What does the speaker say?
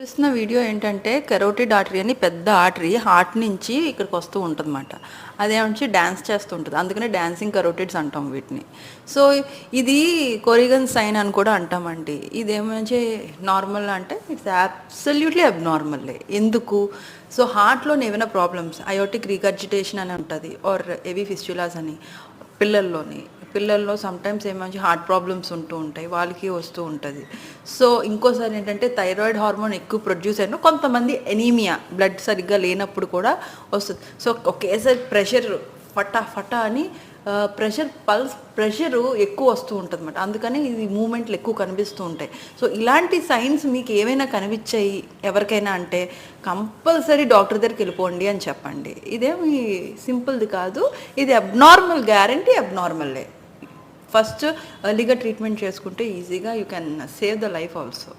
చూస్తున్న వీడియో ఏంటంటే carotid artery అని పెద్ద ఆర్టరీ హార్ట్ నుంచి ఇక్కడికి వస్తూ ఉంటుంది అదేమించి అదేమంచి డ్యాన్స్ చేస్తూ ఉంటుంది. అందుకనే డ్యాన్సింగ్ కరోటిడ్స్ అంటాం వీటిని. సో ఇది కొరిగన్ సైన్ అని కూడా అంటామండి. ఇదేమంచి నార్మల్ అంటే ఇట్స్ అబ్సల్యూట్లీ అబ్నార్మల్లే ఎందుకు? సో హార్ట్లో ఏమైనా ప్రాబ్లమ్స్? అయోటిక్ రీగర్జిటేషన్ అని ఉంటుంది. ఆర్ ఎవీ ఫిస్చులాస్ అని పిల్లల్లోని పిల్లల్లో సమ్టైమ్స్ ఏమైనా హార్ట్ ప్రాబ్లమ్స్ ఉంటూ ఉంటాయి వాళ్ళకి వస్తూ ఉంటుంది. సో ఇంకోసారి ఏంటంటే థైరాయిడ్ హార్మోన్ ఎక్కువ ప్రొడ్యూస్ అయినా కొంతమంది ఎనీమియా బ్లడ్ సరిగ్గా లేనప్పుడు కూడా వస్తుంది. సో ఒకేసారి ప్రెషర్ ఫటా ఫటా అని ప్రెషర్ పల్స్ ప్రెషరు ఎక్కువ వస్తూ ఉంటుంది అనమాట అందుకని ఇది మూమెంట్లు ఎక్కువ కనిపిస్తూ ఉంటాయి. సో ఇలాంటి సైన్స్ మీకు ఏమైనా కనిపించాయి ఎవరికైనా అంటే కంపల్సరీ డాక్టర్ దగ్గరికి వెళ్ళిపోండి అని చెప్పండి. ఇదేమి సింపుల్ది కాదు ఇది అబ్నార్మల్ గ్యారంటీ అబ్నార్మల్లే ఫస్ట్ ఎర్లీగా ట్రీట్మెంట్ చేసుకుంటే ఈజీగా you can save the life also